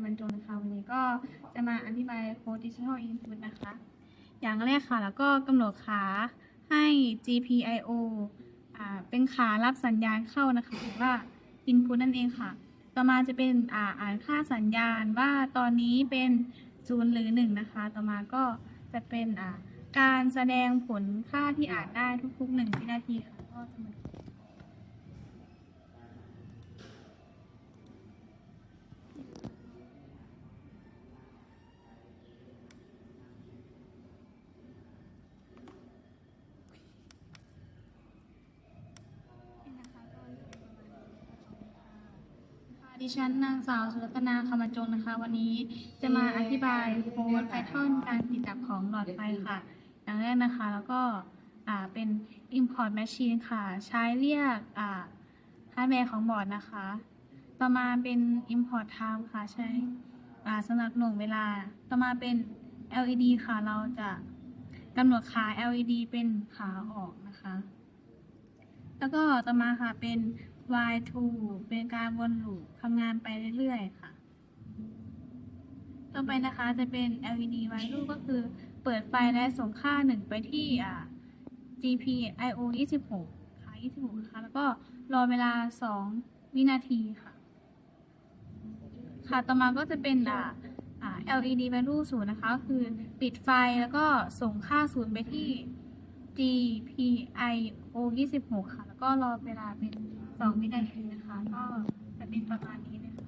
มบันจงนะคะวันนี้ก็จะมาอธิบายโค้ดดิจิทัลอินพุตนะคะ อย่างแรกค่ะ แล้วก็กำหนดขาให้ GPIO อ่าเป็นขารับสัญญาณเข้านะคะหรือว่า input นั่นเองค่ะ ต่อมาจะเป็นอ่าอ่านค่าสัญญาณว่าตอนนี้เป็นศูนย์หรือหนึ่งนะคะ ต่อมาก็จะเป็นอ่าการแสดงผลค่าที่อ่านได้ทุกๆหนึ่งวินาทีค่ะก็จะเหมืน ดิฉันนางสาวสุรัตนาคำจงนะคะ วันนี้จะมาอธิบายโค้ดไพทอนการติดดับของหลอดไฟค่ะ อย่างแรกนะคะ แล้วก็อ่าเป็น import machine ค่ะ ใช้เรียกอ่าฮาร์ดแวร์ของบอร์ดนะคะ ต่อมาเป็น import time ค่ะ ใช้อ่าสำหรับหน่วงเวลา ต่อมาเป็น LED ค่ะ เราจะกำหนดขา LED เป็นขาออกนะคะ แล้วก็ต่อมาค่ะเป็น Y2 เป็นการวนลูปทำงานไปเรื่อยๆ ค่ะ ต่อไปนะคะจะเป็น LED value ก็คือเปิดไฟและส่งค่า 1 ไปที่อ่า GPIO 26 ค่ะ 26 นะคะ แล้วก็รอเวลา 2 วินาทีค่ะ ค่ะ ต่อมาก็จะเป็นอ่า LED value 0นะคะ คือปิดไฟแล้วก็ส่งค่า0ไปที่ GPIO 26 ค่ะ แล้วก็รอเวลาเป็น 2 วินาทีนะคะ ก็จะเป็นประมาณนี้เลยค่ะ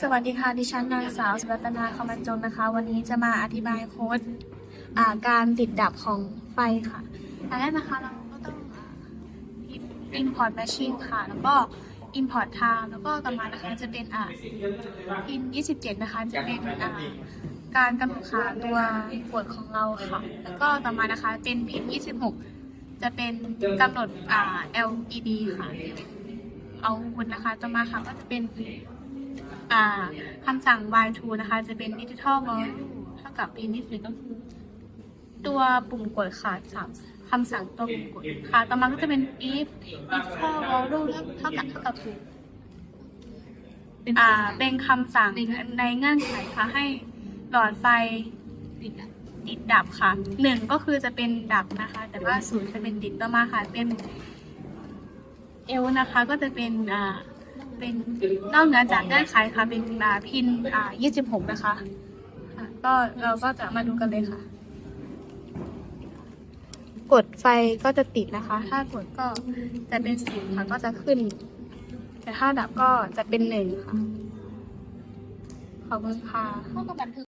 สวัสดีค่ะ ดิฉันนางสาวสุรัตนาคำบรรจงนะคะ วันนี้จะมาอธิบายโค้ดอาการติดดับของไฟค่ะอันแรกนะคะเราก็ต้องอ่า import machine ค่ะ แล้วก็ import time แล้วก็ต่อมานะคะจะเป็นอ่า in 27 นะคะ จะเป็นอ่า การกำหนดขาตัวกดของเราค่ะ แล้วก็ต่อมานะคะเป็น pin 26 จะเป็นกำหนดอ่า LED ค่ะ เอาหุ่นนะคะ ต่อมาค่ะก็จะเป็นอ่าคำสั่ง Y2 นะคะ จะเป็น Digital Value เท่ากับ Pin ที่สุดก็คือตัวปุ่มกดค่ะสามคำสั่งตัวปุ่มกดค่ะ ต่อมาก็จะเป็น if digital value เท่ากับเท่ากับศูนย์เป็นคำสั่งในเงื่อนไขค่ะให้ หลอดไฟติดดับค่ะหนึ่งก็คือจะเป็นดับนะคะ แต่ว่าศูนย์จะเป็นติดต่อมาค่ะเป็นเอลนะคะก็จะเป็นอ่าเป็นนอกเหนือจากเงื่อนไขค่ะ เป็นอ่าพินอ่า26นะคะค่ะก็เราก็จะมาดูกันเลยค่ะ กดไฟก็จะติดนะคะ ถ้ากดก็จะเป็นสีค่ะก็จะขึ้น แต่ถ้าดับก็จะเป็นหนึ่งค่ะขอบคุณค่ะ